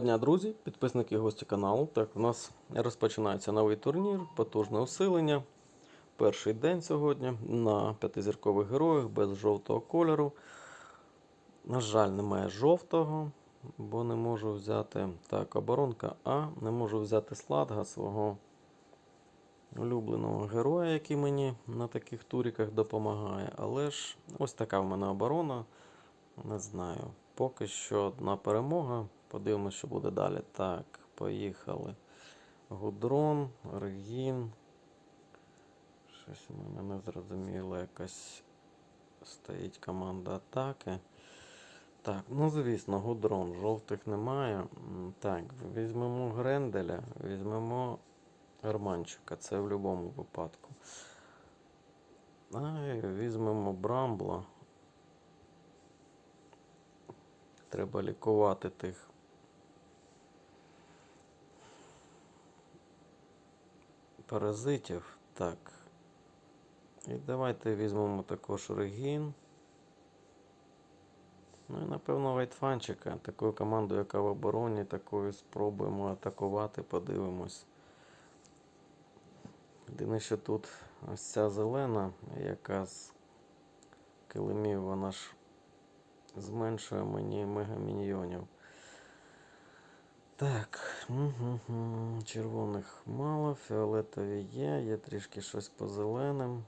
Дня, друзі, підписники і гості каналу. Так, у нас розпочинається новий турнір, потужне усилення. Перший день сьогодні на п'ятизіркових героях без жовтого кольору. На жаль, немає жовтого, бо не можу взяти. Так, оборонка А. Не можу взяти сладга свого улюбленого героя, який мені на таких туріках допомагає. Але ж ось така в мене оборона. Не знаю. Поки що одна перемога. Подивимось, що буде далі. Так, поїхали. Гудрон, Регін. Щось у мене не зрозуміло. Якась стоїть команда атаки. Так, ну звісно, гудрон. Жовтих немає. Так, візьмемо Гренделя, візьмемо Арманчика. Це в будь-якому випадку. А, візьмемо Брамбла. Треба лікувати тих. Паразитів. Так. І давайте візьмемо також Регін. Ну і напевно Вайтфанчика. Такою командою, яка в обороні, такою спробуємо атакувати, подивимось. Єдине, що тут ось ця зелена, яка з килимів, вона ж зменшує мені мегаміньйонів. Так, червоних мало, фіолетові є, є трішки щось по зеленим.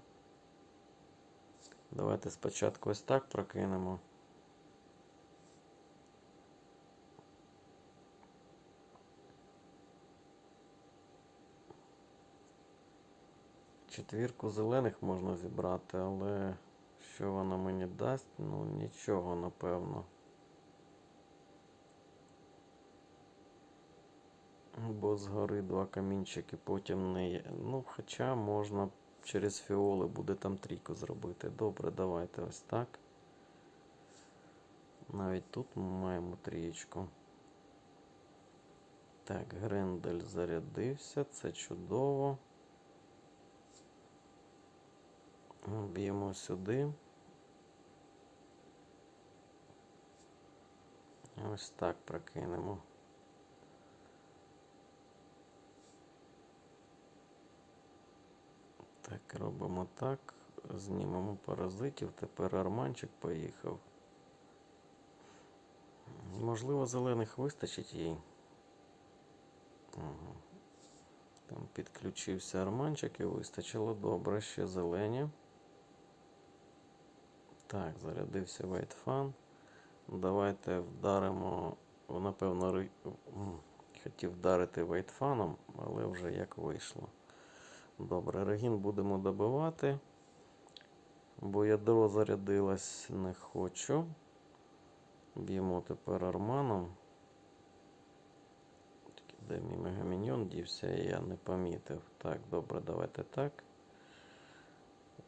Давайте спочатку ось так прокинемо. Четвірку зелених можна зібрати, але що вона мені дасть? Ну нічого, напевно. Бо згори два камінчики потім не є. Ну, хоча можна через фіоли буде там трійку зробити. Добре, давайте ось так. Навіть тут ми маємо трієчку. Так, Грендель зарядився, це чудово. Б'ємо сюди. Ось так прокинемо. Так, робимо так. Знімемо паразитів. Тепер арманчик поїхав. Можливо, зелених вистачить їй. Угу. Там підключився арманчик і вистачило добре ще зелені. Так, зарядився Вайтфан. Давайте вдаримо. Напевно, хотів вдарити Вайтфаном, але вже як вийшло. Добре, регін будемо добивати. Бо ядро зарядилось не хочу. Б'ємо тепер арманом. Де мій мегаміньон дівся, я не помітив. Так, добре, давайте так.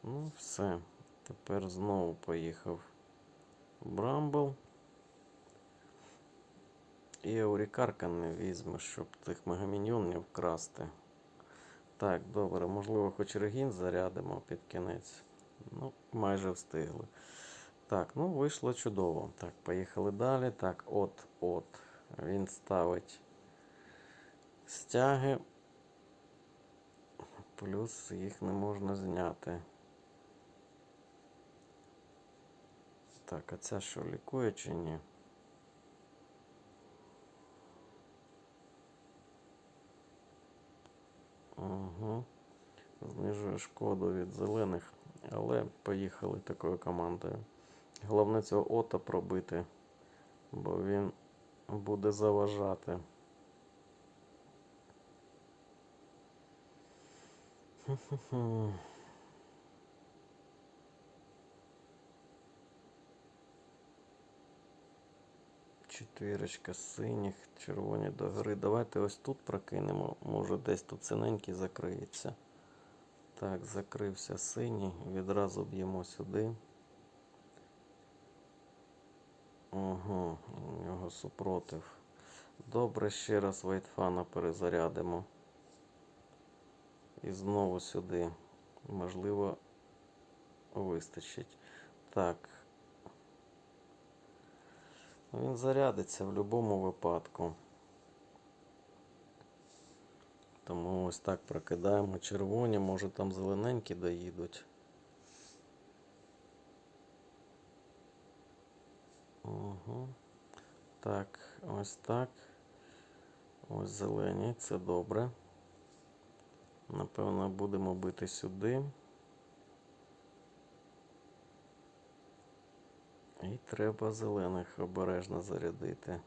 Ну, все. Тепер знову поїхав Брамбл. І Аурікарка не візьме, щоб тих мегаміньйонів вкрасти. Так, добре, можливо, хоч регін зарядимо під кінець. Ну, майже встигли. Так, ну вийшло чудово. Так, поїхали далі. Так, от, от. Він ставить стяги. Плюс їх не можна зняти. Так, а ця що лікує чи ні? Угу. Знижує шкоду від зелених, але поїхали такою командою. Головне цього ота пробити, бо він буде заважати. Ху-ху-ху. Четвірочка синіх, червоні догори. Давайте ось тут прокинемо. Може десь тут синенький закриється. Так, закрився синій. Відразу б'ємо сюди. Угу, у нього супротив. Добре, ще раз Вайтфана перезарядимо. І знову сюди. Можливо, вистачить. Так. Він зарядиться в будь-якому випадку. Тому ось так прокидаємо червоні, може там зелененькі доїдуть. Угу. Так, ось так. Ось зелені, це добре. Напевно, будемо бити сюди. І треба зелених обережно зарядити.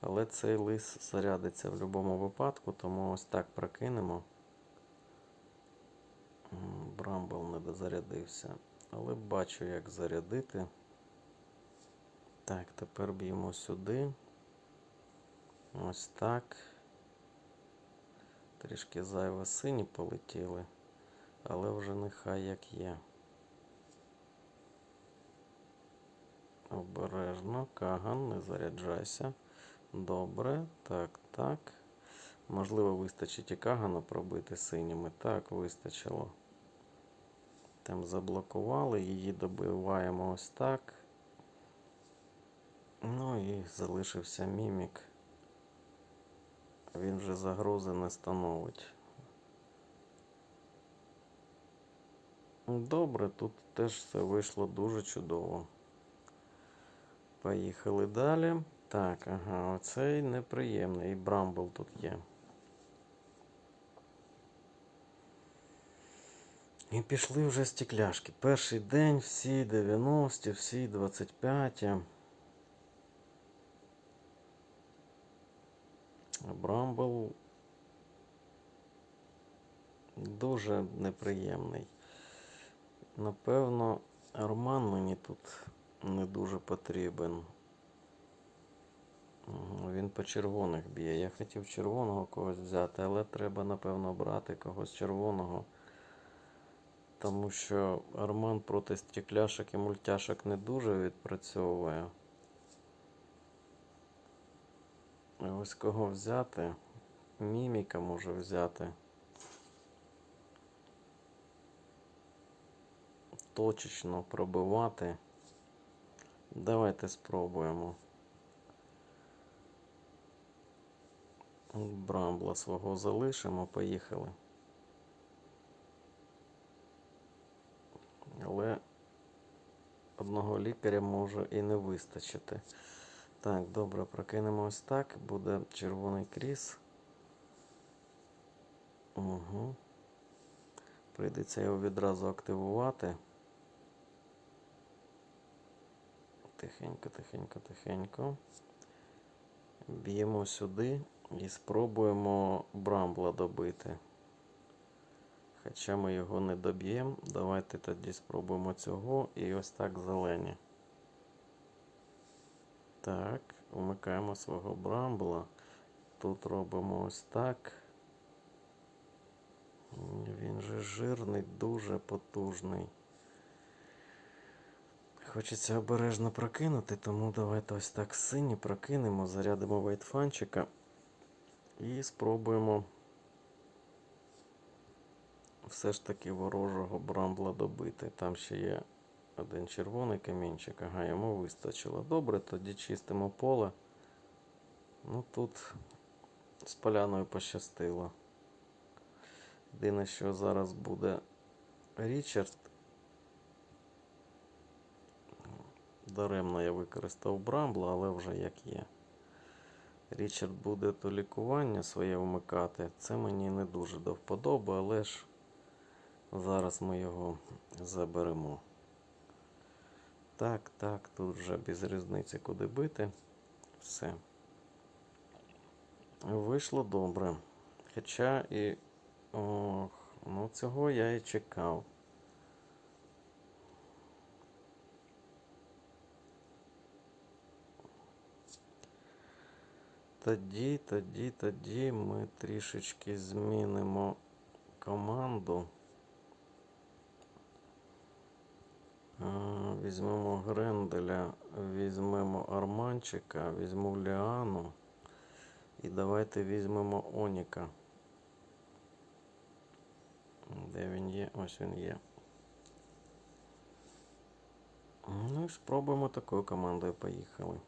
Але цей лис зарядиться в будь-якому випадку, тому ось так прокинемо. Брамбл не дозарядився. Але бачу, як зарядити. Так, тепер б'ємо сюди. Ось так. Трішки зайво сині полетіли, але вже нехай як є. Обережно, Каган, не заряджайся. Добре, так, так. Можливо, вистачить і Кагана пробити синіми. Так, вистачило. Там заблокували, її добиваємо ось так. Ну і залишився мімік. Він вже загрози не становить. Добре, тут теж все вийшло дуже чудово. Поїхали далі. Так, ага, оцей неприємний. І Брамбл тут є. І пішли вже стекляшки. Перший день, всі 90, всі 25. Брамбл дуже неприємний. Напевно, Роман мені тут не дуже потрібен. Він по червоних б'є. Я хотів червоного когось взяти, але треба, напевно, брати когось червоного. Тому що Арман проти стекляшок і мультяшок не дуже відпрацьовує. Ось кого взяти? Міміка може взяти. Точечно пробивати. Давайте спробуємо. Брамбла свого залишимо, поїхали. Але одного лікаря може і не вистачити. Так, добре, прокинемо ось так. Буде червоний кріс. Угу. Прийдеться його відразу активувати. Тихенько, тихенько, тихенько. Б'ємо сюди і спробуємо Брамбла добити. Хоча ми його не доб'ємо. Давайте тоді спробуємо цього і ось так зелені. Так, вмикаємо свого Брамбла. Тут робимо ось так. Він же жирний, дуже потужний. Хочеться обережно прокинути, тому давайте ось так сині прокинемо, зарядимо вайтфанчика і спробуємо все ж таки ворожого брамбла добити. Там ще є один червоний камінчик, ага, йому вистачило. Добре, тоді чистимо поле. Ну тут з поляною пощастило. Єдине, що зараз буде Річард. Даремно я використав Брамбла, але вже як є. Річард буде то лікування своє вмикати. Це мені не дуже до вподоби, але ж зараз ми його заберемо. Так, так, тут вже без різниці куди бити. Все. Вийшло добре. Хоча і. Ох, ну цього я і чекав. Тоді, тоді, тоді ми трішечки змінимо команду. Е, Візьмемо Гренделя, візьмемо Арманчика, візьму Ліану. І давайте візьмемо Оніка. Де він є? Ось він є. Ну і спробуємо такою командою. Поїхали.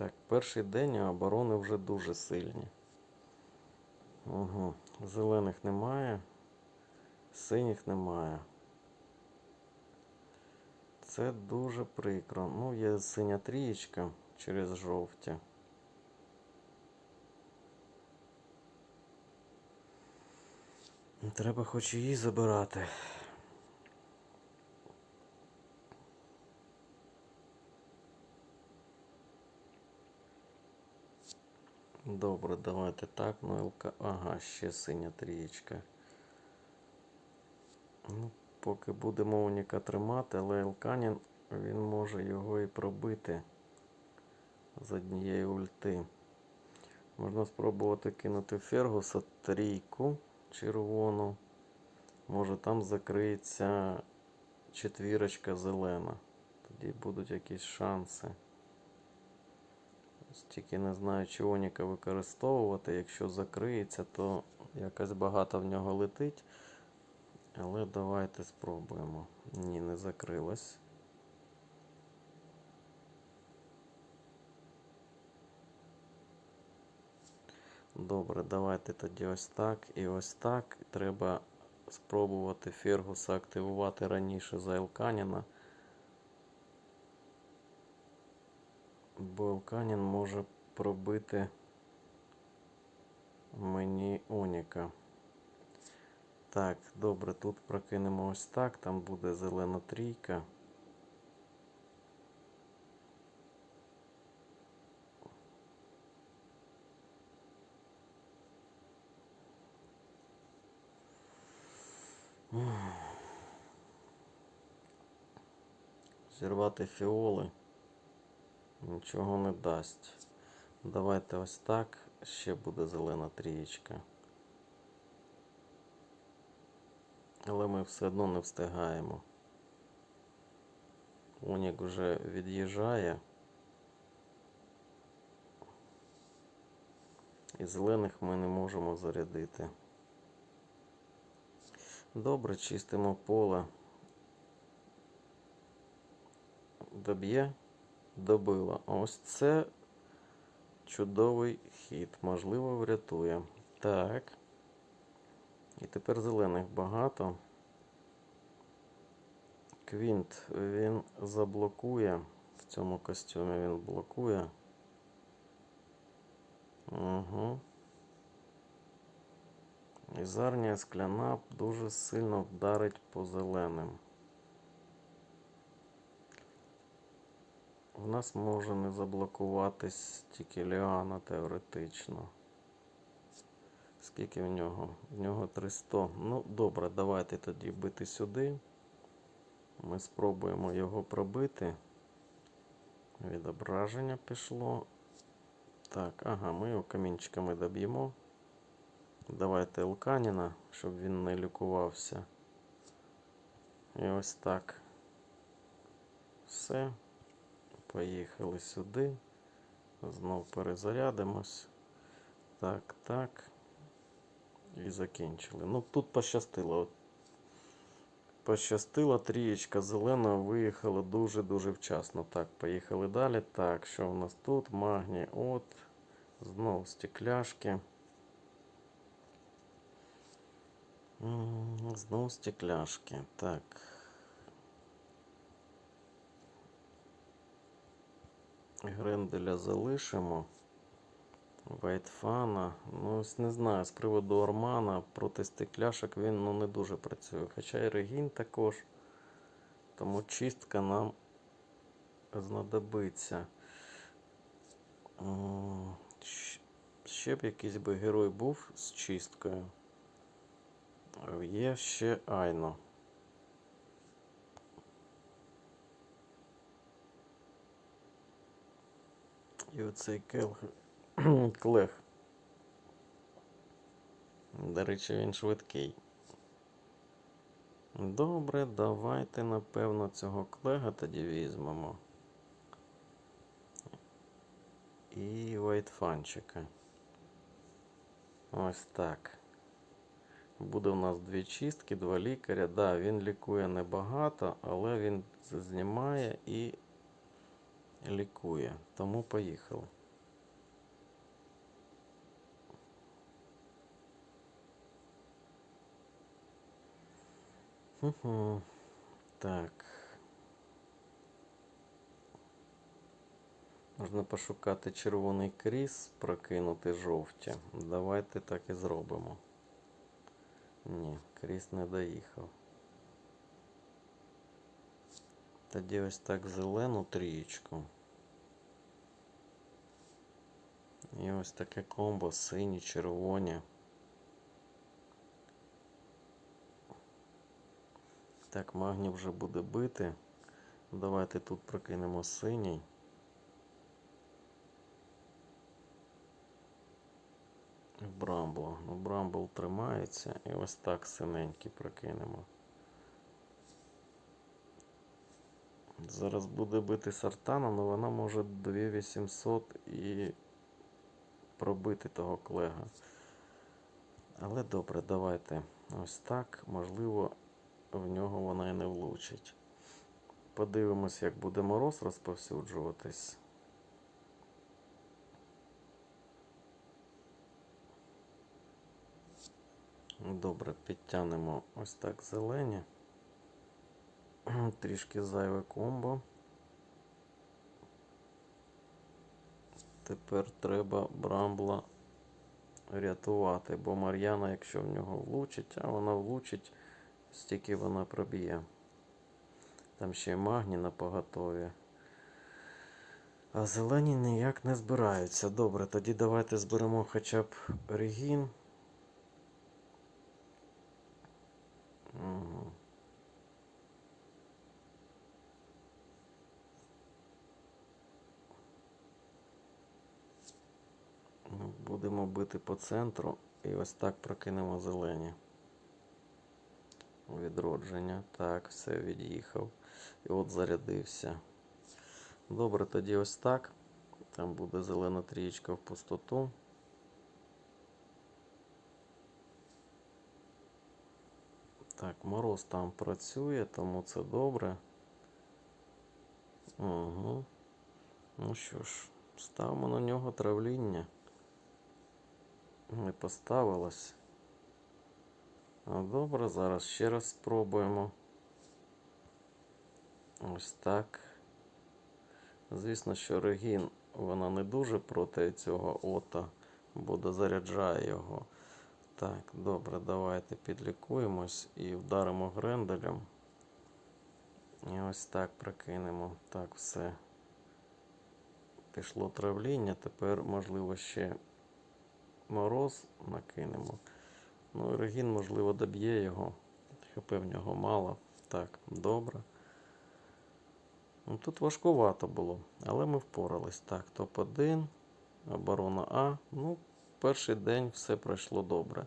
Так, перший день оборони вже дуже сильні. Угу. Зелених немає, синіх немає. Це дуже прикро. Ну, є синя трієчка через жовті. Треба хоч її забирати. Добре, давайте так. Ну, ЛК. Ага, ще синя трієчка. Ну, поки будемо Уніка тримати, але Елканін він може його і пробити з однієї ульти. Можна спробувати кинути Фергуса трійку червону. Може там закриється четвірочка зелена. Тоді будуть якісь шанси. Тільки не знаю, чи Оніка використовувати. Якщо закриється, то якось багато в нього летить. Але давайте спробуємо. Ні, не закрилось. Добре, давайте тоді ось так і ось так. Треба спробувати Фергуса активувати раніше за Елканіна. Бо Елканін може пробити мені Оніка. Так, добре, тут прокинемо ось так, там буде зелена трійка. Зірвати фіоли нічого не дасть. Давайте ось так. Ще буде зелена трієчка. Але ми все одно не встигаємо. Онік вже від'їжджає. І зелених ми не можемо зарядити. Добре, чистимо поле. Доб'є? Добило. Ось це чудовий хід. Можливо, врятує. Так. І тепер зелених багато. Квінт він заблокує. В цьому костюмі він блокує. Угу. І зарнія скляна дуже сильно вдарить по зеленим. В нас може не заблокуватись тільки Ліана теоретично. Скільки в нього? В нього 300. Ну, добре, давайте тоді бити сюди. Ми спробуємо його пробити. Відображення пішло. Так, ага, ми його камінчиками доб'ємо. Давайте Елканіна, щоб він не лікувався. І ось так. Все. Поїхали сюди. Знов перезарядимось. Так, так. І закінчили. Ну, тут пощастило. Пощастило, трієчка зелена виїхала дуже-дуже вчасно. Так, поїхали далі. Так, що у нас тут? Магній, от. Знов стекляшки. Знов стекляшки. Так. Гренделя залишимо. Вайтфана. Ну, ось не знаю, з приводу Ормана проти стекляшок він ну, не дуже працює. Хоча і Регін також. Тому чистка нам знадобиться. Ще б якийсь би герой був з чисткою. Є ще Айно. І оцей келх Клех. До речі, він швидкий. Добре, давайте, напевно, цього клега тоді візьмемо. І вайтфанчика. Ось так. Буде у нас дві чистки, два лікаря. Да, він лікує небагато, але він знімає і лікує. Тому поїхали. Хм-хм. Так. Можна пошукати червоний кріс, прокинути жовті. Давайте так і зробимо. Ні, кріс не доїхав. Тоді ось так зелену трієчку. І ось таке комбо сині, червоні. Так, магній вже буде бити. Давайте тут прокинемо синій. Брамбл. Ну, Брамбл тримається. І ось так синенький прокинемо. Зараз буде бити Сартана, але вона може 2800 і пробити того клега. Але добре, давайте ось так. Можливо, в нього вона і не влучить. Подивимось, як буде мороз розповсюджуватись. Добре, підтягнемо ось так зелені. Трішки зайве комбо. Тепер треба Брамбла рятувати, бо Мар'яна, якщо в нього влучить, а вона влучить, стільки вона проб'є. Там ще й магні на поготові. А зелені ніяк не збираються. Добре, тоді давайте зберемо хоча б регін. Будемо бити по центру і ось так прокинемо зелені. Відродження. Так, все від'їхав. І от зарядився. Добре, тоді ось так. Там буде зелена трієчка в пустоту. Так, мороз там працює, тому це добре. Угу. Ну що ж, ставимо на нього травління. Не поставилось. Добре, зараз ще раз спробуємо. Ось так. Звісно, що регін вона не дуже проти цього ота, бо дозаряджає його. Так, добре, давайте підлікуємось і вдаримо гренделем. І ось так прокинемо. Так, все. Пішло травління, тепер, можливо, ще мороз накинемо. Ну, регін, можливо, доб'є його. ХП в нього мало. Так, добре. Ну, Тут важкувато було, але ми впорались. Так, топ-1, оборона А. Ну, перший день все пройшло добре.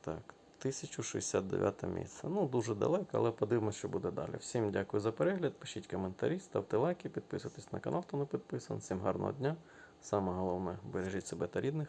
Так, 1069 місце. Ну, дуже далеко, але подивимося, що буде далі. Всім дякую за перегляд. Пишіть коментарі, ставте лайки, підписуйтесь на канал, хто не підписаний. Всім гарного дня. Саме головне, бережіть себе та рідних.